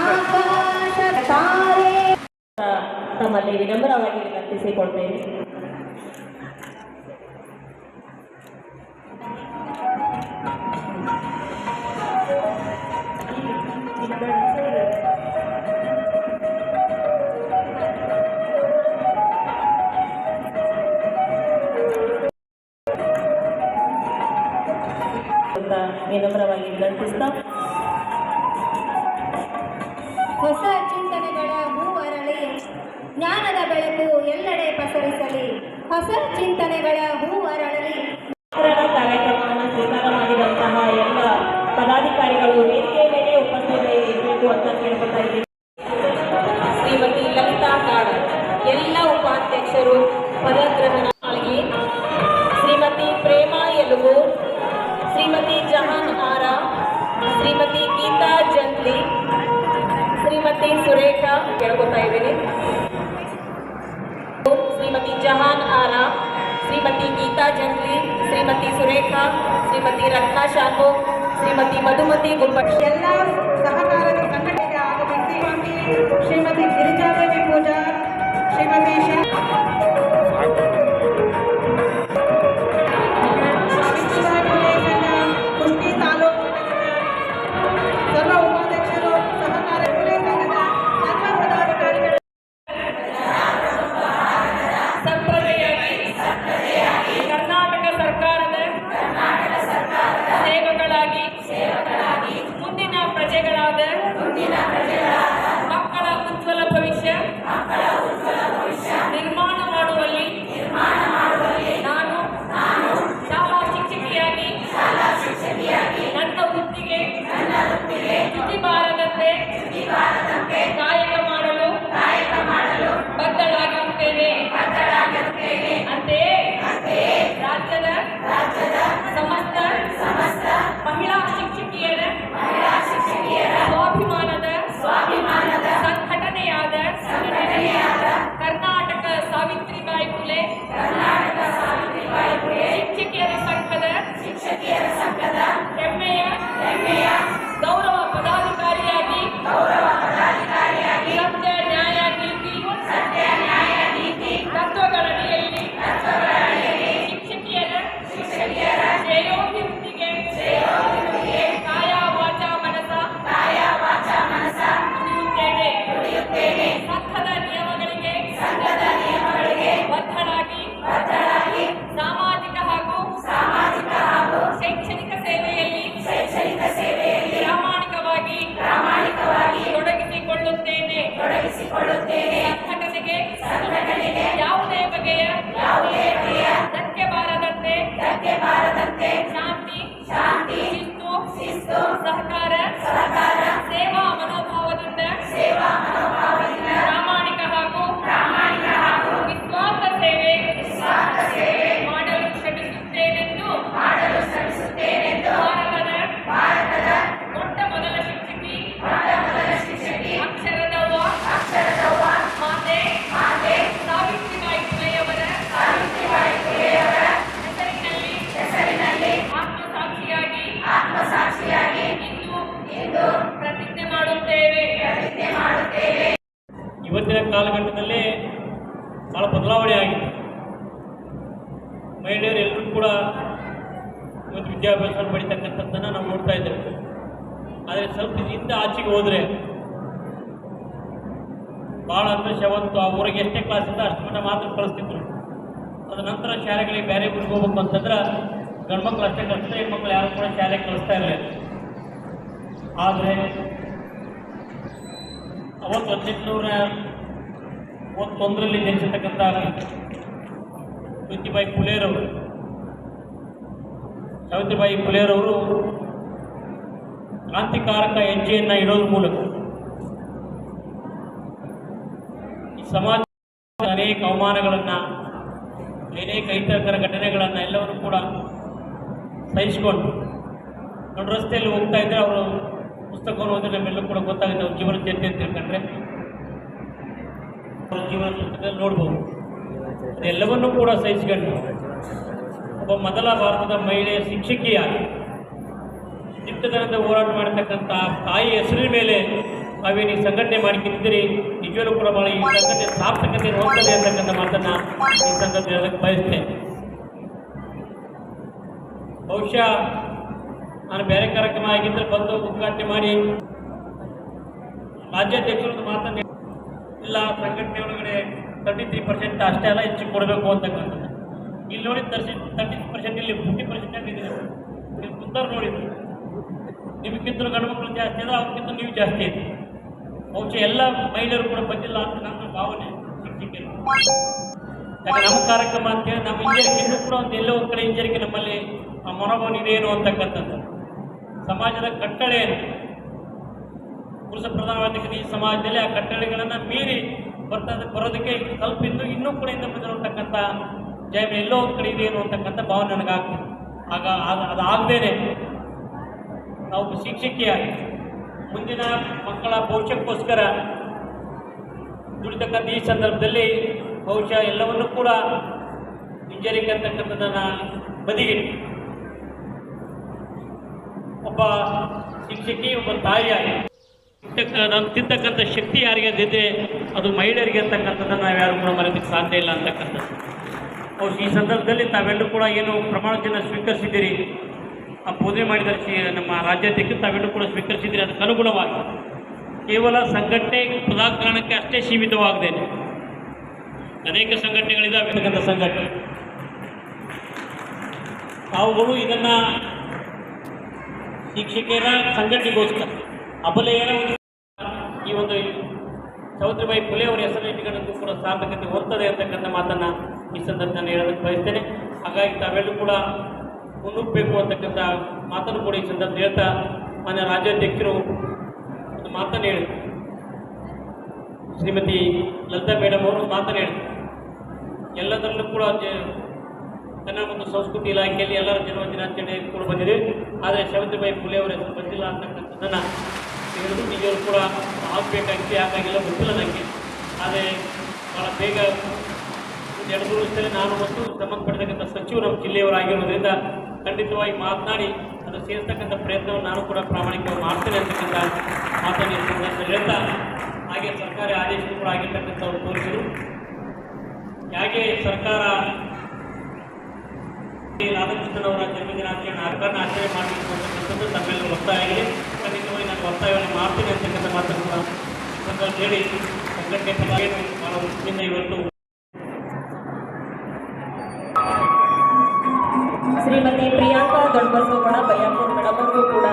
ಆಕಾಶದ ತಾರೆ ತಮ್ಮಲ್ಲಿ ವಿನಮ್ರವಾಗಿ ವಿನಂತಿಸಿಕೊಳ್ತೇನೆ ಅಂತ ಹೊಸ ಚಿಂತನೆಗಳ ಹೂ ಅರಳಿ ಜ್ಞಾನದ ಬೆಳಕು ಎಲ್ಲೆಡೆ ಪಸರಿಸಲಿ. ಹೊಸ ಚಿಂತನೆಗಳ ಹೂ ಅರಳಿ ಚಿತ್ರಣ ಕಾರ್ಯಕ್ರಮವನ್ನು ಸ್ವೀಕಾರ ಮಾಡಿದಂತಹ ಎಲ್ಲ ಪದಾಧಿಕಾರಿಗಳು ವೇದಿಕೆ ಮೇಲೆ ಉಪಸ್ಥಿತರಿರಬೇಕು ಅಂತ ಕೇಳ್ಕೊತಾ ಇದ್ದೀನಿ. ಸುರೇಖಾ ಕೇಳ್ಕೊತಾ ಇದ್ದೀನಿ. ಶ್ರೀಮತಿ ಜಹಾನ್ ಆರಾ ಶ್ರೀಮತಿ ಗೀತಾ ಜಂಗ್ಲಿ ಶ್ರೀಮತಿ ಸುರೇಖಾ, ಶ್ರೀಮತಿ ರತ್ನಾ ಶಾಖೋ ಶ್ರೀಮತಿ ಮಧುಮತಿ ಗುಬ್ಬಟ್ಟಿ ಎಲ್ಲ ಸಹಕಾರದ ಸಂಘಟನೆಗೆ ಆಗಮಿಸಿ ಶ್ರೀಮತಿ ಇವತ್ತಿನ ಕಾಲಘಟ್ಟದಲ್ಲಿ ಭಾಳ ಬದಲಾವಣೆ ಆಗಿದೆ. ಮಹಿಳೆಯರು ಎಲ್ಲರೂ ಕೂಡ ಇವತ್ತು ವಿದ್ಯಾಭ್ಯಾಸ ಪಡಿತಕ್ಕಂಥದ್ದನ್ನು ನಾವು ನೋಡ್ತಾ ಇದ್ದೇವೆ. ಆದರೆ ಸ್ವಲ್ಪ ಹಿಂದೆ ಆಚೆಗೆ ಹೋದರೆ ಭಾಳ ಅಂದರೆ ಶವಂತು ಆ ಊರಿಗೆ ಎಷ್ಟೇ ಕ್ಲಾಸಿಂದ ಅಷ್ಟು ಮಟ್ಟ ಮಾತ್ರ ಕಳಿಸ್ತಿದ್ರು ಅದ ನಂತರ ಶಾಲೆಗಳಿಗೆ ಬೇರೆ ಊರಿಗೆ ಹೋಗ್ಬೇಕು ಅಂತಂದ್ರೆ ಗಂಡ್ಮಕ್ಳು ಅಷ್ಟೇ ಕಲಿಸ್ತಾರೆ ಹೆಣ್ಮಕ್ಳು ಯಾರು ಕೂಡ ಶಾಲೆಗೆ ಕಳಿಸ್ತಾ ಇರಲಿಲ್ಲ. ಆದರೆ ಅವತ್ತು ಹದಿನೆಂಟುನೂರ ಮೂವತ್ತೊಂದರಲ್ಲಿ ಜನಿಸಿರ್ತಕ್ಕಂಥ ಜ್ಯೋತಿಬಾಯಿ ಫುಲೇರವರು ಸಾವಿತ್ರಿಬಾಯಿ ಫುಲೇರವರು ಕ್ರಾಂತಿಕಾರಕ ಹೆಜ್ಜೆಯನ್ನು ಇಡೋದ್ರ ಮೂಲಕ ಈ ಸಮಾಜ ಅನೇಕ ಅವಮಾನಗಳನ್ನು, ಅನೇಕ ಹಿತಕರ ಘಟನೆಗಳನ್ನು ಎಲ್ಲವನ್ನು ಕೂಡ ಸಹಿಸಿಕೊಂಡು ದೊಡ್ಡ ರಸ್ತೆಯಲ್ಲಿ ಹೋಗ್ತಾ ಇದ್ದರೆ ಅವರು ಪುಸ್ತಕವನ್ನು ಓದಿದ್ರೆ ನಮ್ಮೆಲ್ಲೂ ಕೂಡ ಗೊತ್ತಾಗುತ್ತೆ ಅವ್ರ ಜೀವನ ಚರಿತ್ರೆ ಅಂತ ತಿಳ್ಕೊಂಡ್ರೆ. ಅವ್ರ ಜೀವನ ಪುಸ್ತಕದಲ್ಲಿ ನೋಡ್ಬೋದು. ಅದೆಲ್ಲವನ್ನೂ ಕೂಡ ಸಹಿಸಿಕೊಂಡು ಒಬ್ಬ ಮೊದಲ ಭಾರತದ ಮಹಿಳೆ ಶಿಕ್ಷಕಿಯಾಗಿ ದಿಟ್ಟತನದ ಹೋರಾಟ ಮಾಡತಕ್ಕಂಥ ತಾಯಿ ಹೆಸರಿನ ಮೇಲೆ ತಾವೇನು ಈ ಸಂಘಟನೆ ಮಾಡಿಕೊಂಡಿದ್ದೀರಿ. ನಿಜವೂ ಕೂಡ ಭಾಳ ಈ ಸಂಘಟನೆ ಸಾರ್ಥಕತೆ ಹೋಗ್ತದೆ ಅಂತಕ್ಕಂಥ ಮಾತನ್ನು ಈ ಸಂಘಟನೆ ಹೇಳಕ್ಕೆ ಬಯಸ್ತೇನೆ. ಬಹುಶಃ ನಾನು ಬೇರೆ ಕಾರ್ಯಕ್ರಮ ಆಗಿದ್ದರೆ ಬಂದು ಉದ್ಘಾಟನೆ ಮಾಡಿ. ರಾಜ್ಯಾಧ್ಯಕ್ಷರದ್ದು ಮಾತನ್ನು ಇಲ್ಲ ಸಂಘಟನೆ ಒಳಗಡೆ ತರ್ಟಿ ತ್ರೀ ಪರ್ಸೆಂಟ್ ಅಷ್ಟೇ ಅಲ್ಲ ಹೆಚ್ಚು ಕೊಡಬೇಕು ಅಂತಕ್ಕಂಥದ್ದು. ಇಲ್ಲಿ ನೋಡಿ ತರ್ಸಿ ತರ್ಟಿ ಪರ್ಸೆಂಟ್ ಇಲ್ಲಿ ಫಿಫ್ಟಿ ಪರ್ಸೆಂಟ್ ಇದೆ. ನೀವು ಕುಂತಾರು ನೋಡಿದ್ರು ನಿಮಗಿಂತಲೂ ಗಂಡು ಮಕ್ಕಳು ಜಾಸ್ತಿ ಅದ ಅವ್ರಿಗಿಂತ ನೀವು ಜಾಸ್ತಿ ಇದೆ. ಬಹುಶಃ ಎಲ್ಲ ಮಹಿಳೆಯರು ಕೂಡ ಬಂದಿಲ್ಲ ಅಂತ ನನ್ನ ಭಾವನೆ ಶಿಕ್ಷಕಿಯರು ಯಾಕೆ ನಮ್ಮ ಕಾರ್ಯಕ್ರಮ ಅಂತೇಳಿ ನಮ್ಮ ಇಂಜರಿಗೆ ಇನ್ನೂ ಕೂಡ ಒಂದು ಎಲ್ಲೋ ಒಂದು ಕಡೆ ಇಂಜರಿಗೆ ನಮ್ಮಲ್ಲಿ ಆ ಮನೋಭಾವನೆ ಇದೇನು ಅಂತಕ್ಕಂಥದ್ದು. ಸಮಾಜದ ಕಟ್ಟಳೆ ಪುರುಷ ಪ್ರಧಾನವಾದ ಈ ಸಮಾಜದಲ್ಲಿ ಆ ಕಟ್ಟಳೆಗಳನ್ನು ಮೀರಿ ಬರ್ತದೆ ಬರೋದಕ್ಕೆ ಸ್ವಲ್ಪ ಇನ್ನೂ ಇನ್ನೂ ಕೂಡ ಇಂದ ಬಂದಿರತಕ್ಕಂಥ ಜಯ ಎಲ್ಲೋ ಒಂದು ಕಡೆ ಇದೆ ಅಂತಕ್ಕಂಥ ಭಾವನೆ ನನಗಾಗ್ತದೆ. ಆಗ ಅದು ಅದಾಗದೇನೆ ನಾವು ಶಿಕ್ಷಕಿಯಾಗಿ ಮುಂದಿನ ಮಕ್ಕಳ ಭವಿಷ್ಯಕ್ಕೋಸ್ಕರ ದುಡಿತಕ್ಕಂಥ ಈ ಸಂದರ್ಭದಲ್ಲಿ ಬಹುಶಃ ಎಲ್ಲವನ್ನೂ ಕೂಡ ಇಂಜರಿಂಗ್ ಅಂತಕ್ಕಂಥದ್ದನ್ನು ಬದಿಗಿಟ್ಟು ಒಬ್ಬ ಶಿಕ್ಷಕಿ, ಒಬ್ಬ ತಾಯಿಯಾಗಿ ನಾನು ತಿಂತಕ್ಕಂಥ ಶಕ್ತಿ ಯಾರಿಗೆ ಅದಿದ್ರೆ ಅದು ಮಹಿಳೆಯರಿಗೆ ಅಂತಕ್ಕಂಥದ್ದನ್ನು ನಾವು ಯಾರು ಕೂಡ ಮರೆಯೋದಕ್ಕೆ ಸಾಧ್ಯ ಇಲ್ಲ ಅಂತಕ್ಕಂಥದ್ದು. ಬಹುಶಃ ಈ ಸಂದರ್ಭದಲ್ಲಿ ತಾವೆಲ್ಲರೂ ಕೂಡ ಏನು ಪ್ರಮಾಣವನ್ನು ಸ್ವೀಕರಿಸಿದ್ದೀರಿ. ಆ ಬೋಧನೆ ಮಾಡಿದರೆ ನಮ್ಮ ರಾಜ್ಯಾಧ್ಯಕ್ಷರು ತಾವೆಲ್ಲರೂ ಕೂಡ ಸ್ವೀಕರಿಸಿದ್ದೀರಿ. ಅದಕ್ಕೆ ಅನುಗುಣವಾಗಿ ಕೇವಲ ಸಂಘಟನೆ ಪದಾಕಾರಣಕ್ಕೆ ಅಷ್ಟೇ ಸೀಮಿತವಾಗದೇನೆ ಅನೇಕ ಸಂಘಟನೆಗಳಿದ್ದಾವೆ ಅಂತಕ್ಕಂಥ ಸಂಘಟನೆ. ಅವುಗಳು ಇದನ್ನು ಶಿಕ್ಷಕರ ಸಂಘಟನೆಗೋಸ್ಕರ ಅಬಲೆಯರ ಒಂದು ಈ ಒಂದು ಸಾವಿತ್ರಿಬಾಯಿ ಫುಲೆ ಅವರ ಹೆಸರು ಇಟ್ಟುಕೊಂಡು ಕೂಡ ಸಾರ್ಥಕತೆ ಹೊರ್ತದೆ ಅಂತಕ್ಕಂಥ ಮಾತನ್ನು ಈ ಸಂದರ್ಭದಲ್ಲಿ ಹೇಳೋದಕ್ಕೆ ಬಯಸ್ತೇನೆ. ಹಾಗಾಗಿ ತಾವೆಲ್ಲರೂ ಕೂಡ ಮುನ್ನುಗ್ಗಬೇಕು ಅಂತಕ್ಕಂಥ ಮಾತನ್ನು ಕೂಡ ಈ ಸಂದರ್ಭ ಹೇಳ್ತಾ ಮಾನ್ಯ ರಾಜ್ಯಾಧ್ಯಕ್ಷರು ಮಾತನ್ನು ಹೇಳಿ. ಶ್ರೀಮತಿ ಲಲಿತಾ ಮೇಡಮ್ ಅವರು ಮಾತನ್ನು ಹೇಳಿದರು ಎಲ್ಲದರಲ್ಲೂ ಕೂಡ ಕನ್ನಡ ಮತ್ತು ಸಂಸ್ಕೃತಿ ಇಲಾಖೆಯಲ್ಲಿ ಎಲ್ಲರ ಜನ್ಮ ದಿನಾಚರಣೆ ಕೂಡ ಬಂದಿದೆ. ಆದರೆ ಸಾವಿತ್ರಿಬಾಯಿ ಫುಲೆ ಅವರ ಹೆಸರು ಬಂದಿಲ್ಲ ಅಂತಕ್ಕಂಥದ್ದನ್ನು ಹೇಳಿದ್ರು ನಿಜವರು ಕೂಡ ಆಗಬೇಕಾಗಿತ್ತು, ಯಾಕಾಗಿಲ್ಲ ಗೊತ್ತಿಲ್ಲ ನನಗೆ ಆದರೆ ಭಾಳ ಬೇಗ ಮೂರು ನಾನು ಮತ್ತು ಸಂಬಂಧಪಟ್ಟತಕ್ಕಂಥ ಸಚಿವರು ನಮ್ಮ ಜಿಲ್ಲೆಯವರಾಗಿರೋದ್ರಿಂದ ಖಂಡಿತವಾಗಿ ಮಾತನಾಡಿ ಅದು ಸೇರಿಸ್ತಕ್ಕಂಥ ಪ್ರಯತ್ನವನ್ನು ನಾನು ಕೂಡ ಪ್ರಾಮಾಣಿಕವಾಗಿ ಮಾಡ್ತೇನೆ ಅಂತಕ್ಕಂಥ ಮಾತನ್ನು ಹೇಳ್ತಾ ಹಾಗೆ ಸರ್ಕಾರಿ ಆದೇಶ ಕೂಡ ಆಗಿರ್ತಕ್ಕಂಥವ್ರು ತೋರಿಸಿದರು. ಹೇಗೆ ಸರ್ಕಾರ ಈ ರಾಧಾಕೃಷ್ಣನ್ ಅವರ ಜನ್ಮದಿನಾಚರಣೆ ಸರ್ಕಾರನ ಆಚರಣೆ ಮಾಡಬೇಕು ಅಂತಕ್ಕಂಥದ್ದು ತಮ್ಮೆಲ್ಲರೂ ಒತ್ತಾಯ ಆಗಿದೆ. ಖಂಡಿತವಾಗಿ ನಾನು ಒತ್ತಾಯವನ್ನು ಮಾಡ್ತೇನೆ ಅಂತಕ್ಕಂಥ ಮಾತನ್ನು ಕೂಡ ಹೇಳಿ. ಸಂಘಟನೆ ಪರವಾಗಿ ಭಾಳ प्रियांका दंडबसवण बैंपुर कड़बू कूड़ा